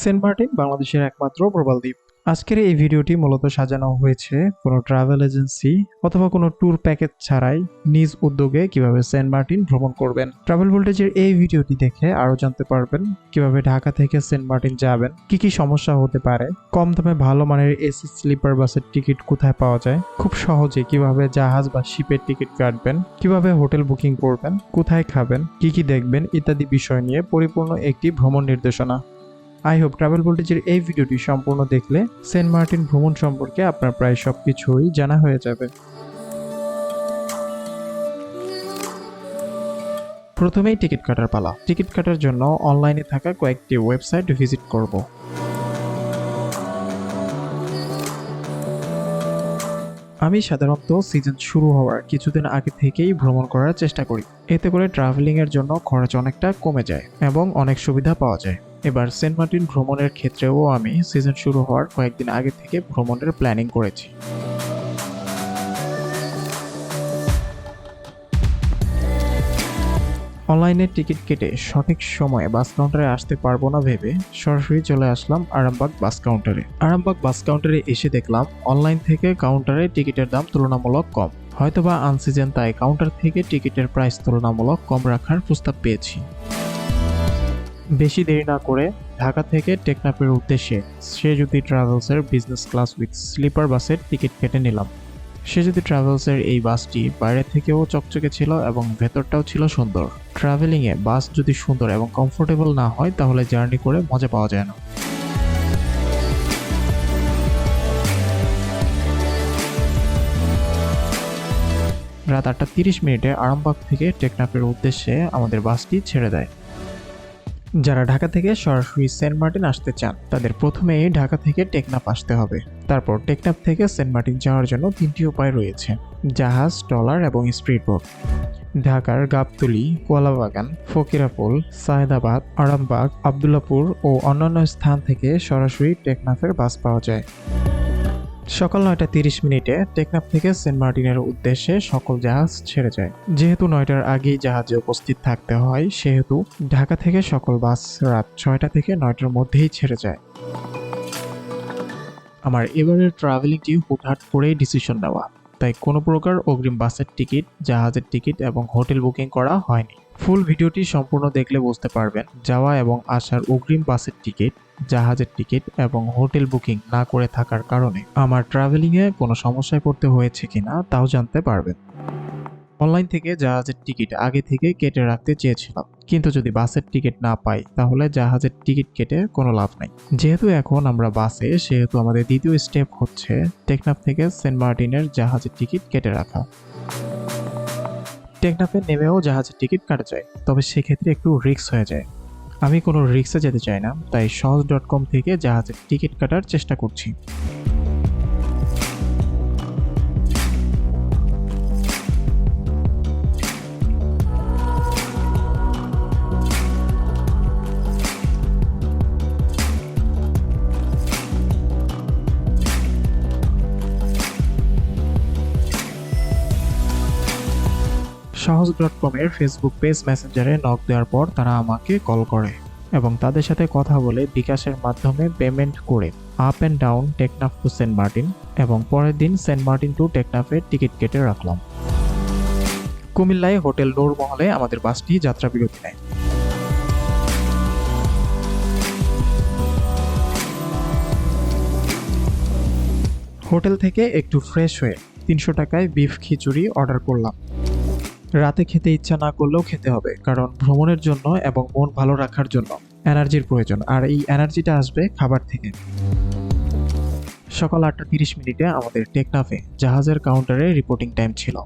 Saint Martin বাংলাদেশের একমাত্র প্রবাল দ্বীপ। আজকের এই ভিডিওটি মূলত সাজানো হয়েছে কোনো ট্রাভেল এজেন্সি অথবা কোনো ট্যুর প্যাকেজ ছাড়াই নিজ উদ্যোগে কীভাবে সেন্ট মার্টিন ভ্রমণ করবেন। ট্রাভেল ভোল্টেজের এই ভিডিওটি দেখে আরও জানতে পারবেন কীভাবে ঢাকা থেকে সেন্ট মার্টিন যাবেন, কি কি সমস্যা হতে পারে, কম দামে ভালো মানের এসি স্লিপার বাসের টিকিট কোথায় পাওয়া যায়, খুব সহজে কীভাবে জাহাজ বা শিপের টিকিট কাটবেন, কীভাবে হোটেল বুকিং করবেন, কোথায় খাবেন, কি কি দেখবেন ইত্যাদি বিষয় নিয়ে পরিপূর্ণ একটি ভ্রমণ নির্দেশনা। আই হোপ ট্রাভেল ভোল্টেজের এই ভিডিওটি সম্পূর্ণ দেখলে সেন্ট মার্টিন ভ্রমণ সম্পর্কে আপনার প্রায় সব কিছুই জানা হয়ে যাবে। প্রথমেই টিকিট কাটার পালা। টিকিট কাটার জন্য অনলাইনে থাকা কয়েকটি ওয়েবসাইট ভিজিট করব। আমি সাধারণত সিজন শুরু হওয়ার কিছুদিন আগে থেকেই ভ্রমণ করার চেষ্টা করি। এতে করে ট্রাভেলিংয়ের জন্য খরচ অনেকটা কমে যায় এবং অনেক সুবিধা পাওয়া যায়। এবার সেন্ট মার্টিন ভ্রমণের ক্ষেত্রেও আমি সিজন শুরু হওয়ার কয়েকদিন আগে থেকে ভ্রমণের প্ল্যানিং করেছি। অনলাইনে টিকিট কেটে সঠিক সময়ে বাস কাউন্টারে আসতে পারব না ভেবে সরাসরি চলে আসলাম আরামবাগ বাস কাউন্টারে আরামবাগ বাস কাউন্টারে এসে দেখলাম অনলাইন থেকে কাউন্টারে টিকিটের দাম তুলনামূলক কম। হয়তোবা আনসিজন তাই কাউন্টার থেকে টিকিটের প্রাইস তুলনামূলক কম রাখার প্রস্তাব পেয়েছি। বেশি দেরি না করে ঢাকা থেকে টেকনাফের উদ্দেশ্যে সে যদি ট্রাভেলসের বিজনেস ক্লাস উইথ স্লিপার বাসের টিকিট কেটে নিলাম। সে যদি ট্রাভেলসের এই বাসটি বাইরে থেকেও চকচকে ছিল এবং ভেতরটাও ছিল সুন্দর। ট্রাভেলিংয়ে বাস যদি সুন্দর এবং কমফোর্টেবল না হয়, তাহলে জার্নি করে মজা পাওয়া যায় না। রাত আটটা তিরিশ মিনিটে আরামবাগ থেকে টেকনাফের উদ্দেশ্যে আমাদের বাসটি ছেড়ে দেয়। যারা ঢাকা থেকে সরাসরি সেন্ট মার্টিন আসতে চান, তাদের প্রথমেই ঢাকা থেকে টেকনাফ আসতে হবে। তারপর টেকনাফ থেকে সেন্ট মার্টিন যাওয়ার জন্য তিনটি উপায় রয়েছে, জাহাজ, ট্রলার এবং স্পিড বোট ঢাকার গাবতলি, কোয়ালাবাগান, ফকিরাপুল, সায়েদাবাদ, আরামবাগ, আবদুল্লাপুর ও অন্যান্য স্থান থেকে সরাসরি টেকনাফের বাস পাওয়া যায়। সকাল নয়টা তিরিশ মিনিটে টেকনাফ থেকে সেন্ট মার্টিনের উদ্দেশ্যে সকল জাহাজ ছেড়ে যায়। যেহেতু নয়টার আগেই জাহাজে উপস্থিত থাকতে হয়, সেহেতু ঢাকা থেকে সকল বাস রাত ছয়টা থেকে নয়টার মধ্যেই ছেড়ে যায়। আমার এবারের ট্রাভেলিংটি হুটহাট করেই ডিসিশন নেওয়া। তাই কোনো প্রকার অগ্রিম বাসের টিকিট, জাহাজের টিকিট এবং হোটেল বুকিং করা হয়নি। ফুল ভিডিওটি সম্পূর্ণ দেখলে বুঝতে পারবেন, যাওয়া এবং আসার অগ্রিম বাসের টিকিট জাহাজের টিকিট এবং হোটেল বুকিং না করে থাকার কারণে আমার ট্রাভেলিংয়ে কোনো সমস্যায় পড়তে হয়েছে কিনা তাও জানতে পারবেন। অনলাইন থেকে জাহাজের টিকিট আগে থেকে কেটে রাখতে চেয়েছিলাম, কিন্তু যদি বাসের টিকিট না পাই তাহলে জাহাজের টিকিট কেটে কোনো লাভ নাই। যেহেতু এখন আমরা বাসে, সেহেতু আমাদের দ্বিতীয় স্টেপ হচ্ছে টেকনাফ থেকে সেন্ট মার্টিনের জাহাজের টিকিট কেটে রাখা। টেকনাফে নেমেও জাহাজের টিকিট কাটা যায়, তবে সেক্ষেত্রে একটু রিস্ক হয়ে যায়। আমি কোনো রিক্সে যেতে চাই না, তাই সহজ ডট কম থেকে জাহাজের টিকিট কাটার চেষ্টা করছি। সহজ ডট কমের ফেসবুক পেজ মেসেঞ্জারে নক দেওয়ার পর তারা আমাকে কল করে এবং তাদের সাথে কথা বলে বিকাশের মাধ্যমে পেমেন্ট করে up and down Teknaf to Saint Martin এবং পরের দিন সেন্ট মার্টিন টু টেকনাফের টিকিট কেটে রাখলাম। কুমিল্লায় হোটেল নূরমহলে আমাদের বাসটি যাত্রা বিরতি নেয়। হোটেল থেকে একটু ফ্রেশ হয়ে তিনশো টাকায় বিফ খিচুড়ি অর্ডার করলাম। রাতে খেতে ইচ্ছা না করলেও খেতে হবে, কারণ ভ্রমণের জন্য এবং মন ভালো রাখার জন্য এনার্জির প্রয়োজন, আর এই এনার্জিটা আসবে খাবার থেকে। সকাল আটটা তিরিশ মিনিটে আমাদের টেকনাফে জাহাজের কাউন্টারে রিপোর্টিং টাইম ছিল।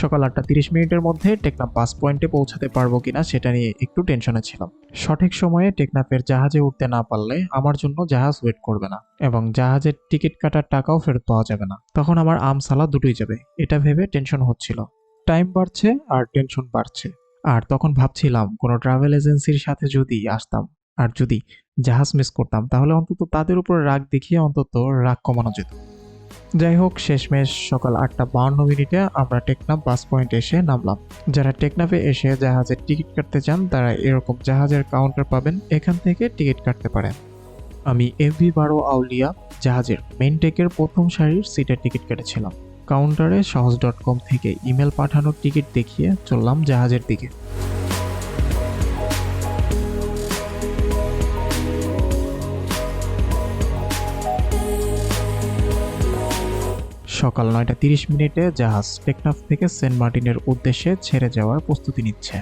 সকাল আটটা তিরিশ মিনিটের মধ্যে টেকনাফ বাস পয়েন্টে পৌঁছাতে পারব কিনা সেটা নিয়ে একটু টেনশনে ছিলাম। সঠিক সময়ে টেকনাফের জাহাজে উঠতে না পারলে আমার জন্য জাহাজ ওয়েট করবে না, এবং জাহাজের টিকিট কাটার টাকাও ফেরত পাওয়া যাবে না। তখন আমার আমসালা দুটোই যাবে, এটা ভেবে টেনশন হচ্ছিল। টাইম বাড়ছে আর টেনশন বাড়ছে। আর তখন ভাবছিলাম, কোনো ট্রাভেল এজেন্সির সাথে যদি আসতাম আর যদি জাহাজ মিস করতাম, তাহলে অন্তত তাদের উপর রাগ দেখিয়ে অন্তত রাগ কমানো যেত। যাই হোক, শেষমেশ সকাল আটটা বাউন্ন মিনিটে আমরা টেকনাফ বাস পয়েন্টে এসে নামলাম। যারা টেকনাফে এসে জাহাজের টিকিট কাটতে চান, তারা এরকম জাহাজের কাউন্টার পাবেন। এখান থেকে টিকিট কাটতে পারেন। আমি এভি বারো আউলিয়া জাহাজের মেন টেকের প্রথম সারির সিটের টিকিট কেটেছিলাম। কাউন্টারে সহজ ডট কম থেকে ইমেল পাঠানোর টিকিট দেখিয়ে চললাম জাহাজের দিকে। সকাল নয়টা তিরিশ মিনিটে জাহাজ টেকনাফ থেকে সেন্ট মার্টিনের উদ্দেশ্যে ছেড়ে যাওয়ার প্রস্তুতি নিচ্ছে।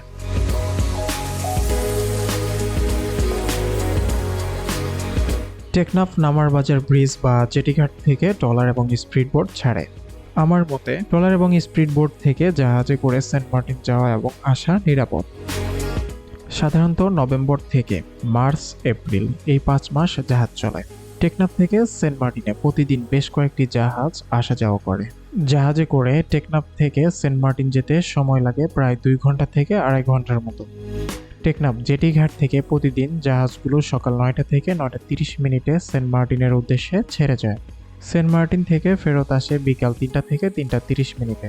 টেকনাফ নামার বাজার ব্রিজ বা জেটিঘাট থেকে ট্রলার এবং স্পিড বোট ছাড়ে। আমার মতে ট্রলার এবং স্পিড বোট থেকে জাহাজে করে সেন্ট মার্টিন যাওয়া এবং আসা নিরাপদ। সাধারণত নভেম্বর থেকে মার্চ, এপ্রিল এই পাঁচ মাস জাহাজ চলে। টেকনাফ থেকে সেন্ট মার্টিনে প্রতিদিন বেশ কয়েকটি জাহাজ আসা যাওয়া করে। জাহাজে করে টেকনাফ থেকে সেন্ট মার্টিন যেতে সময় লাগে প্রায় দুই ঘণ্টা থেকে আড়াই ঘণ্টার মতো। টেকনাফ জেটি ঘাট থেকে প্রতিদিন জাহাজগুলো সকাল নয়টা থেকে নয়টা তিরিশ মিনিটে সেন্ট মার্টিনের উদ্দেশ্যে ছেড়ে যায়। সেন্ট মার্টিন থেকে ফেরত আসে বিকাল তিনটা থেকে তিনটা তিরিশ মিনিটে।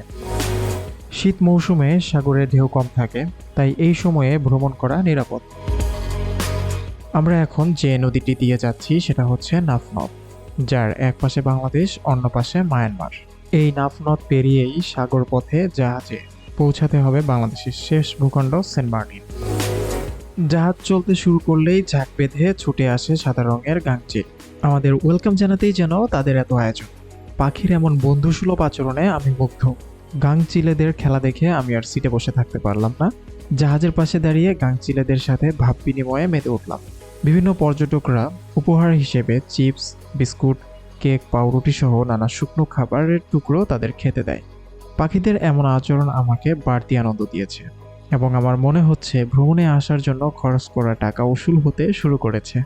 শীত মৌসুমে সাগরে ঢেউ কম থাকে, তাই এই সময়ে ভ্রমণ করা নিরাপদ। আমরা এখন যে নদীটি দিয়ে যাচ্ছি সেটা হচ্ছে নাফনদ, যার এক পাশে বাংলাদেশ, অন্য পাশে মায়ানমার। এই নাফনদ পেরিয়েই সাগর পথে জাহাজে পৌঁছাতে হবে বাংলাদেশের শেষ ভূখণ্ড সেন্ট মার্টিন। জাহাজ চলতে শুরু করলেই ঝাঁক বেঁধে ছুটে আসে সাদা রঙের গাংচিল। আমাদের ওয়েলকাম জানাতেই যেন তাদের এত আয়োজন। পাখির এমন বন্ধুসুলভ আচরণে আমি মুগ্ধ। গাংচিলেদের খেলা দেখে আমি আর সিটে বসে থাকতে পারলাম না। জাহাজের পাশে দাঁড়িয়ে গাংচিলেদের সাথে ভাব বিনিময়ে মেতে উঠলাম। বিভিন্ন পর্যটকরা উপহার হিসেবে চিপস, বিস্কুট, কেক, পাউরুটি সহ নানা শুকনো খাবারের টুকরো তাদের খেতে দেয়। পাখিদের এমন আচরণ আমাকে বাড়তি আনন্দ দিয়েছে এবং আমার মনে হচ্ছে ভ্রমণে আসার জন্য খরচ করা টাকা উসুল হতে শুরু করেছে।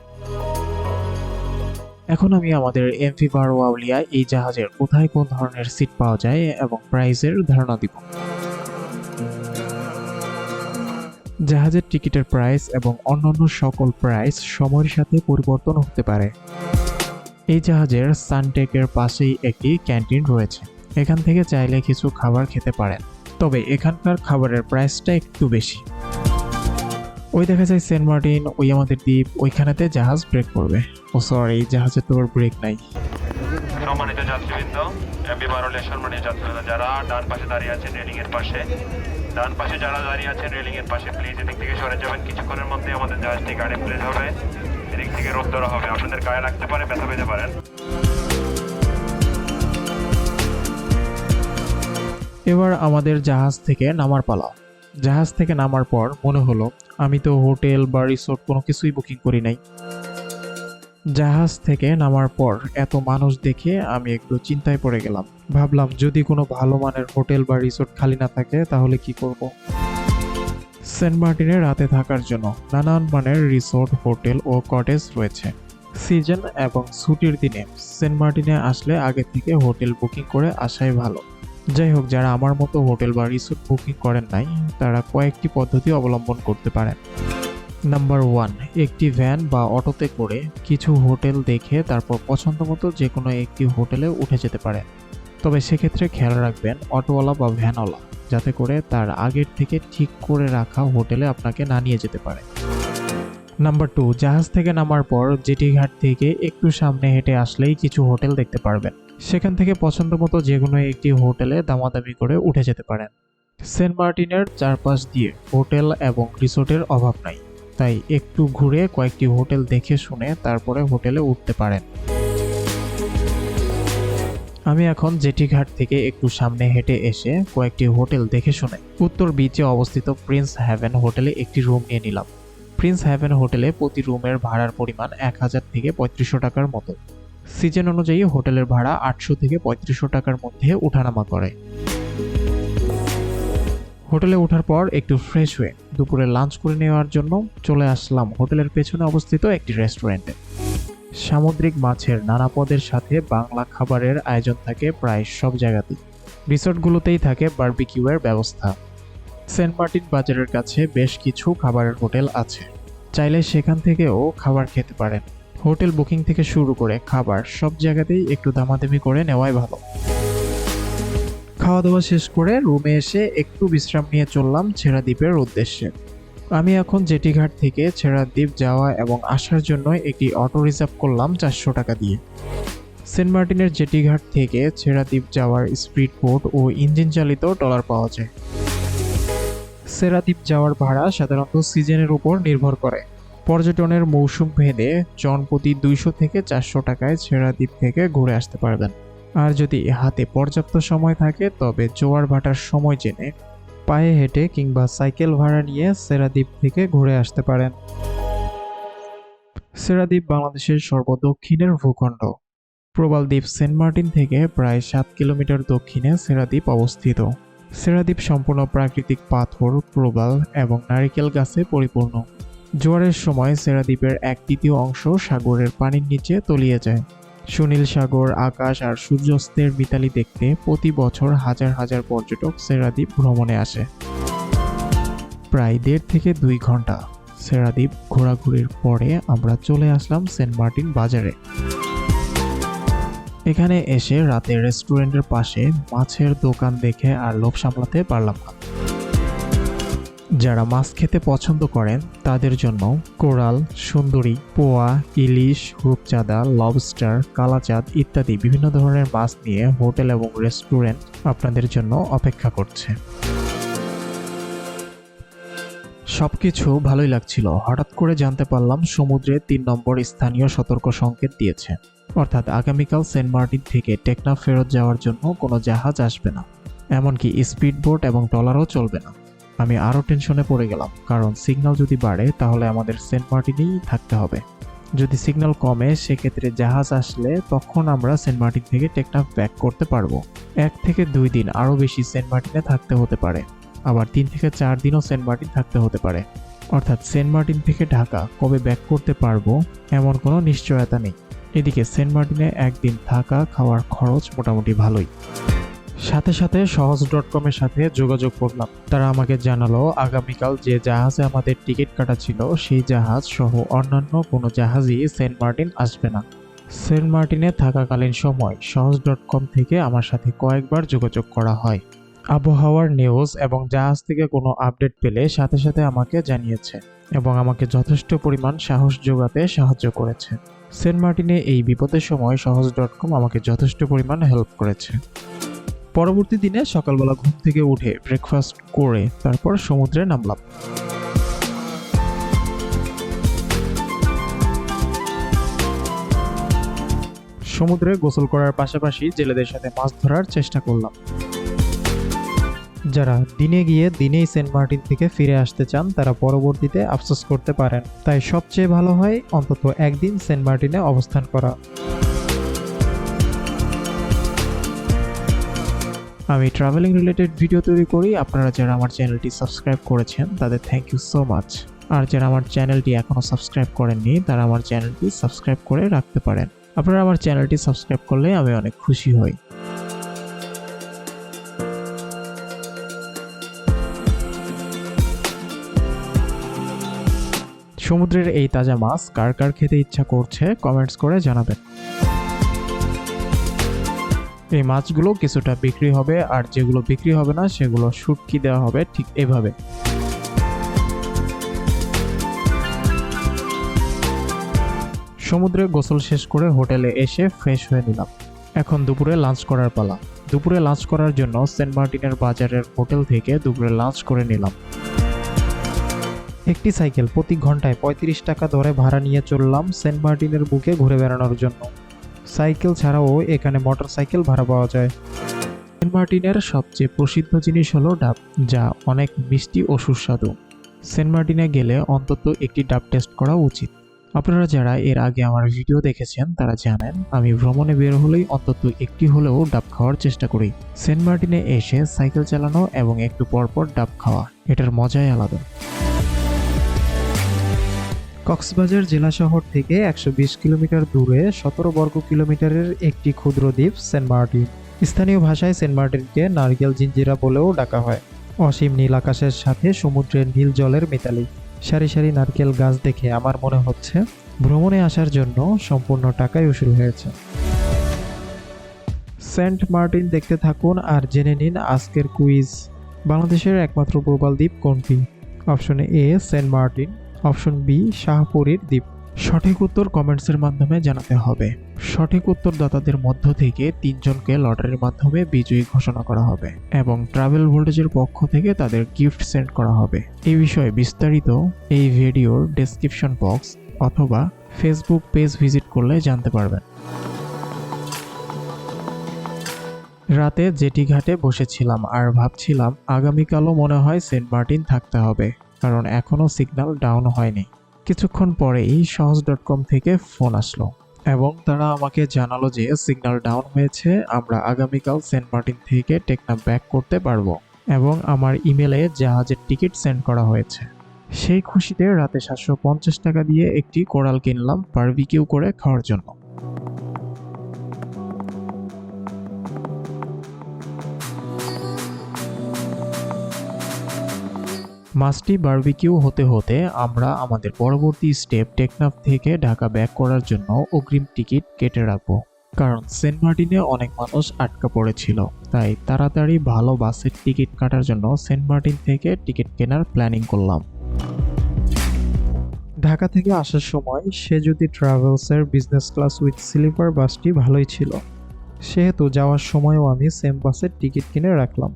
এখন আমি আমাদের এমভি বারোয়াউলিয়া এই জাহাজের কোথায় কোন ধরনের সিট পাওয়া যায় এবং প্রাইসের ধারণা দিব। জাহাজের টিকিটের প্রাইস এবং অন্যান্য সকল প্রাইস সময়ের সাথে পরিবর্তন হতে পারে। এই জাহাজের সানটেকের পাশেই একটি ক্যান্টিন রয়েছে। এখান থেকে চাইলে কিছু খাবার খেতে পারেন। তবে এখানকার খাবারের প্রাইসটা একটু বেশি। ওই দেখা যায় সেন্ট মার্টিন ওই আমাদের দ্বীপ ওইখানেতে জাহাজ ব্রেক করবে। ও সরি জাহাজে তো আর ব্রেক নাই। সম্মানিত যাত্রীবৃন্দ এমবি বারোলে সম্মানিত যাত্রীবৃন্দ যারা ডান পাশে দাঁড়িয়ে আছেন রেলিং এর পাশে ডান পাশে যারা দাঁড়িয়ে আছেন রেলিং এর পাশে প্লিজ এদিক থেকে সরে যাবেন। কিছুক্ষণের মধ্যে আমাদের জাহাজটি গাড়ি প্লেস হবে এদিক থেকে রোদ ধরা হবে। আপনাদের গায়ে লাগতে পারে ব্যথা পেতে পারেন এবার আমাদের জাহাজ থেকে নামার পালা। জাহাজ থেকে নামার পর মনে হলো, আমি তো হোটেল বা রিসোর্ট কোনো কিছুই বুকিং করি নাই। জাহাজ থেকে নামার পর এত মানুষ দেখে আমি একটু চিন্তায় পড়ে গেলাম। ভাবলাম, যদি কোনো ভালো মানের হোটেল বা রিসোর্ট খালি না থাকে, তাহলে কি করব? সেন্ট মার্টিনে রাতে থাকার জন্য নানান মানের রিসোর্ট, হোটেল ও কটেজ রয়েছে। সিজন এবং ছুটির দিনে সেন্ট মার্টিনে আসলে আগে থেকে হোটেল বুকিং করে আসাই ভালো। যাই হোক, যারা আমার মতো হোটেল বা রিসোর্ট বুকিং করেন নাই, তারা কয়েকটি পদ্ধতি অবলম্বন করতে পারেন। নাম্বার ওয়ান একটি ভ্যান বা অটোতে করে কিছু হোটেল দেখে তারপর পছন্দ মতো যে কোনো একটি হোটেলে উঠে যেতে পারেন। তবে সেক্ষেত্রে খেয়াল রাখবেন, অটোওয়ালা বা ভ্যানওয়ালা যাতে করে তার আগের থেকে ঠিক করে রাখা হোটেলে আপনাকে না নিয়ে যেতে পারে। নাম্বার টু জাহাজ থেকে নামার পর জেটি ঘাট থেকে একটু সামনে হেঁটে আসলেই কিছু হোটেল দেখতে পারবেন। সেখান থেকে পছন্দ মতো যে কোনো একটি হোটেলে দামাদামি করে উঠে যেতে পারেন। সেন্ট মার্টিনের চারপাশ দিয়ে হোটেল এবং রিসোর্টের অভাব নাই, তাই একটু ঘুরে কয়েকটি হোটেল দেখে শুনে তারপরে হোটেলে উঠতে পারেন। আমি এখন জেটি ঘাট থেকে একটু সামনে হেঁটে এসে কয়েকটি হোটেল দেখে শুনে উত্তর বিচে অবস্থিত প্রিন্স হ্যাভেন হোটেলে একটি রুম নিয়ে নিলাম। প্রিন্স হ্যাভেন হোটেলে প্রতি রুমের ভাড়ার পরিমাণ এক হাজার থেকে পঁয়ত্রিশশো টাকার মতো। সিজন অনুযায়ী হোটেলের ভাড়া আটশো থেকে পঁয়ত্রিশশো টাকার মধ্যে ওঠানামা করে। হোটেলে ওঠার পর একটু ফ্রেশ হয়ে দুপুরে লাঞ্চ করে নেওয়ার জন্য চলে আসলাম হোটেলের পেছনে অবস্থিত একটি রেস্টুরেন্টে সামুদ্রিক মাছের নানা পদের সাথে বাংলা খাবারের আয়োজন থাকে প্রায় সব জায়গাতেই। রিসোর্টগুলোতেই থাকে বারবিকিউয়ের ব্যবস্থা। সেন্ট মার্টিন বাজারের কাছে বেশ কিছু খাবারের হোটেল আছে। চাইলে সেখান থেকেও খাবার খেতে পারেন। হোটেল বুকিং থেকে শুরু করে খাবার সব জায়গাতেই একটু দামাদামি করে নেওয়াই ভালো। খাওয়া দাওয়া শেষ করে রুমে এসে একটু বিশ্রাম নিয়ে চললাম ছেড়া দ্বীপের উদ্দেশ্যে। আমি এখন জেটি ঘাট থেকে ছেড়া দ্বীপ যাওয়া এবং আসার জন্য একটি অটো রিজার্ভ করলাম চারশো টাকা দিয়ে। সেন্ট মার্টিনের জেটি ঘাট থেকে ছেড়া দ্বীপ যাওয়ার স্পিড বোট ও ইঞ্জিন চালিত ট্রলার পাওয়া যায়। সেরাদ্বীপ যাওয়ার ভাড়া সাধারণত সিজনের উপর নির্ভর করে। পর্যটনের মৌসুম ভেদে জনপ্রতি দুইশো থেকে চারশো টাকায় ছেড়াদ্বীপ থেকে ঘুরে আসতে পারবেন। আর যদি হাতে পর্যাপ্ত সময় থাকে, তবে জোয়ার ভাটার সময় জেনে পায়ে হেঁটে কিংবা সাইকেল ভাড়া নিয়ে সেরাদ্বীপ থেকে ঘুরে আসতে পারেন। সেরাদ্বীপ বাংলাদেশের সর্বদক্ষিণের ভূখণ্ড। প্রবাল দ্বীপ সেন্ট মার্টিন থেকে প্রায় সাত কিলোমিটার দক্ষিণে সেরাদ্বীপ অবস্থিত। সেরাদ্বীপ সম্পূর্ণ প্রাকৃতিক পাথর, প্রবাল এবং নারিকেল গাছে পরিপূর্ণ। জোয়ারের সময় সেরাদ্বীপের এক তৃতীয় অংশ সাগরের পানির নিচে তলিয়ে যায়। সুনীল সাগর, আকাশ আর সূর্যাস্তের মিতালি দেখতে প্রতি বছর হাজার হাজার পর্যটক সেরাদ্বীপ ভ্রমণে আসে। প্রায় দেড় থেকে দুই ঘণ্টা সেরাদ্বীপ ঘোরাঘুরির পরে আমরা চলে আসলাম সেন্ট মার্টিন বাজারে। এখানে এসে রাতে রেস্টুরেন্টের পাশে মাছের দোকান দেখে আর লোভ সামলাতে পারলাম না। যারা মাছ খেতে পছন্দ করেন, তাদের জন্য কোরাল, সুন্দরী, পোয়া, ইলিশ, রূপচাঁদা লবস্টার কালাচাঁদ ইত্যাদি বিভিন্ন ধরনের মাছ নিয়ে হোটেল এবং রেস্টুরেন্ট আপনাদের জন্য অপেক্ষা করছে। সব কিছু ভালোই লাগছিল। হঠাৎ করে জানতে পারলাম সমুদ্রে তিন নম্বর স্থানীয় সতর্ক সংকেত দিয়েছে। অর্থাৎ আগামীকাল সেন্ট মার্টিন থেকে টেকনাফ ফেরত যাওয়ার জন্য কোনো জাহাজ আসবে না। এমনকি স্পিড বোট এবং ট্রলারও চলবে না। আমি আরও টেনশনে পড়ে গেলাম, কারণ সিগন্যাল যদি বাড়ে, তাহলে আমাদের সেন্ট মার্টিনেই থাকতে হবে। যদি সিগন্যাল কমে, সেক্ষেত্রে জাহাজ আসলে তখন আমরা সেন্ট মার্টিন থেকে টেকনাফ ব্যাক করতে পারব। এক থেকে দুই দিন আরও বেশি সেন্ট মার্টিনে থাকতে হতে পারে। আবার তিন থেকে চার দিনও সেন্ট মার্টিন থাকতে হতে পারে। অর্থাৎ সেন্ট মার্টিন থেকে ঢাকা কবে ব্যাক করতে পারব, এমন কোনো নিশ্চয়তা নেই। এদিকে সেন্ট মার্টিনে একদিন থাকা খাওয়ার খরচ মোটামুটি ভালোই। সাথে সাথে সহজ ডট কমের সাথে যোগাযোগ করলাম। তারা আমাকে জানালো, আগামীকাল যে জাহাজে আমাদের টিকিট কাটা ছিল, সেই জাহাজ সহ অন্যান্য কোনো জাহাজই সেন্ট মার্টিন আসবে না। সেন্ট মার্টিনে থাকাকালীন সময় সহজ ডট কম থেকে আমার সাথে কয়েকবার যোগাযোগ করা হয়। আবহাওয়ার নিউজ এবং জাহাজ থেকে কোনো আপডেট পেলে সাথে সাথে আমাকে জানিয়েছে এবং আমাকে যথেষ্ট পরিমাণ সাহস যোগাতে সাহায্য করেছে। সেন্ট মার্টিনে এই বিপদের সময় সহজ ডট কম আমাকে যথেষ্ট পরিমাণ হেল্প করেছে। পরবর্তী দিনে সকালবেলা ঘুম থেকে উঠে ব্রেকফাস্ট করে তারপর সমুদ্রে নামলাম। সমুদ্রে গোসল করার পাশাপাশি জেলেদের সাথে মাছ ধরার চেষ্টা করলাম। যারা দিনে গিয়ে দিনেই সেন্ট মার্টিন থেকে ফিরে আসতে চান, তারা পরবর্তীতে আফসোস করতে পারেন। তাই সবচেয়ে ভালো হয় অন্তত একদিন সেন্ট মার্টিনে অবস্থান করা। আমি ট্রাভেলিং রিলেটেড ভিডিও তৈরি করি। আপনারা যারা আমার চ্যানেলটি সাবস্ক্রাইব করেছেন, তাদের থ্যাংক ইউ সো মাচ আর যারা আমার চ্যানেলটি এখনও সাবস্ক্রাইব করেননি, তারা আমার চ্যানেলটি সাবস্ক্রাইব করে রাখতে পারেন। আপনারা আমার চ্যানেলটি সাবস্ক্রাইব করলে আমি অনেক খুশি হই। সমুদ্রের এই তাজা মাছ কার কার খেতে ইচ্ছা করছে কমেন্টস করে জানাবেন। এই মাছগুলো কিছুটা বিক্রি হবে আর যেগুলো বিক্রি হবে না, সেগুলো শুটকি দেওয়া হবে ঠিক এভাবে। সমুদ্রে গোসল শেষ করে হোটেলে এসে ফ্রেশ হয়ে নিলাম। এখন দুপুরে লাঞ্চ করার পালা। দুপুরে লাঞ্চ করার জন্য সেন্ট মার্টিনের বাজারের হোটেল থেকে দুপুরে লাঞ্চ করে নিলাম। একটি সাইকেল প্রতি ঘন্টায় পঁয়ত্রিশ টাকা ধরে ভাড়া নিয়ে চললাম সেন্ট মার্টিনের বুকে ঘুরে বেড়ানোর জন্য। সাইকেল ছাড়াও এখানে মোটর সাইকেল ভাড়া পাওয়া যায়। সেন্ট মার্টিনের সবচেয়ে প্রসিদ্ধ জিনিস হলো ডাব, যা অনেক মিষ্টি ও সুস্বাদু। সেন্ট মার্টিনে গেলে অন্তত একটি ডাব টেস্ট করা উচিত। আপনারা যারা এর আগে আমার ভিডিও দেখেছেন, তারা জানেন, আমি ভ্রমণে বের হলেই অন্তত একটি হলেও ডাব খাওয়ার চেষ্টা করি। সেন্ট মার্টিনে এসে সাইকেল চালানো এবং একটু পরপর ডাব খাওয়া, এটার মজাই আলাদা। কক্সবাজার জেলা শহর থেকে একশো বিশ কিলোমিটার দূরে সতেরো বর্গ কিলোমিটারের একটি ক্ষুদ্র দ্বীপ সেন্ট মার্টিন। স্থানীয় ভাষায় সেন্ট মার্টিনকে নারকেল জিঞ্জিরা বলেও ডাকা হয়। অসীম নীল আকাশের সাথে সমুদ্রের নীল জলের মিতালি। সারি সারি নারকেল গাছ দেখে আমার মনে হচ্ছে, ভ্রমণে আসার জন্য সম্পূর্ণ টাকাই উসুল হয়েছে। সেন্ট মার্টিন দেখতে থাকুন আর জেনে নিন আজকের কুইজ। বাংলাদেশের একমাত্র প্রবাল দ্বীপ কোনটি? Option A, Saint Martin. Option B, শাহপুরীর দ্বীপ। সঠিক উত্তর কমেন্টসের মাধ্যমে জানাতে হবে। সঠিক উত্তরদাতাদের মধ্য থেকে তিনজনকে লটারির মাধ্যমে বিজয়ী ঘোষণা করা হবে এবং ট্রাভেল ভোল্টেজের পক্ষ থেকে তাদের গিফট সেন্ড করা হবে। এই বিষয়ে বিস্তারিত এই ভিডিওর ডেসক্রিপশন বক্স অথবা ফেসবুক পেজ ভিজিট করলে জানতে পারবেন। রাতে জেটি ঘাটে বসেছিলাম আর ভাবছিলাম, আগামীকালও মনে হয় সেন্ট মার্টিন থাকতে হবে। কারণ এখনও সিগন্যাল ডাউন হয়নি। কিছুক্ষণ পরেই সহজ ডট কম থেকে ফোন আসলো এবং তারা আমাকে জানালো যে সিগন্যাল ডাউন হয়েছে, আমরা আগামীকাল সেন্ট মার্টিন থেকে টেকনাফ ব্যাক করতে পারব এবং আমার ইমেলে জাহাজের টিকিট সেন্ড করা হয়েছে। সেই খুশিতে রাতে সাতশো পঞ্চাশ টাকা দিয়ে একটি কোরাল কিনলাম বারবিকিউ করে খাওয়ার জন্য। মাছটি বারবিকিউ হতে হতে আমরা আমাদের পরবর্তী স্টেপ টেকনাফ থেকে ঢাকা ব্যাক করার জন্য অগ্রিম টিকিট কেটে রাখব। কারণ সেন্ট মার্টিনে অনেক মানুষ আটকা পড়েছিল, তাই তাড়াতাড়ি ভালো বাসের টিকিট কাটার জন্য সেন্ট মার্টিন থেকে টিকিট কেনার প্ল্যানিং করলাম। ঢাকা থেকে আসার সময় সে যদি ট্রাভেলসের বিজনেস ক্লাস উইথ স্লিপার বাসটি ভালোই ছিল। সেহেতু যাওয়ার সময়ও আমি সেম বাসের টিকিট কিনে রাখলাম।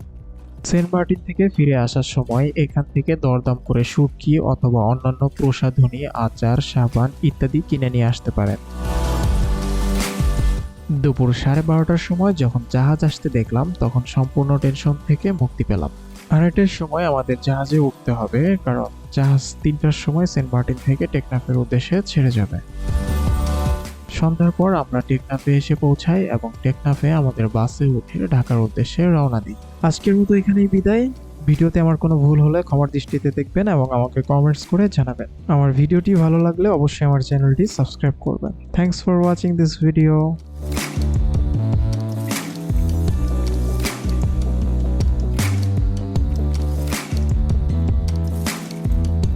সেন্ট মার্টিন থেকে ফিরে আসার সময় এখান থেকে দরদাম করে শুটকি অথবা অন্যান্য প্রসাধনী, আচার, সাবান ইত্যাদি কিনে নিয়ে আসতে পারেন। দুপুর সাড়ে বারোটার সময় যখন জাহাজ আসতে দেখলাম, তখন সম্পূর্ণ টেনশন থেকে মুক্তি পেলাম। আড়াইটের সময় আমাদের জাহাজে উঠতে হবে, কারণ জাহাজ তিনটার সময় সেন্ট মার্টিন থেকে টেকনাফের উদ্দেশ্যে ছেড়ে যাবে। সন্ধ্যার পর আমরা টেকনাফে এসে পৌঁছাই এবং টেকনাফে আমাদের বাসে উঠে ঢাকার উদ্দেশ্যে রওনা দিই। আজকের মতো এখানেই বিদায়। ভিডিওতে আমার কোনো ভুল হলে ক্ষমার দৃষ্টিতে দেখবেন এবং আমাকে কমেন্টস করে জানাবেন। আমার ভিডিওটি ভালো লাগলে অবশ্যই আমার চ্যানেলটি সাবস্ক্রাইব করবেন। Thanks for watching this video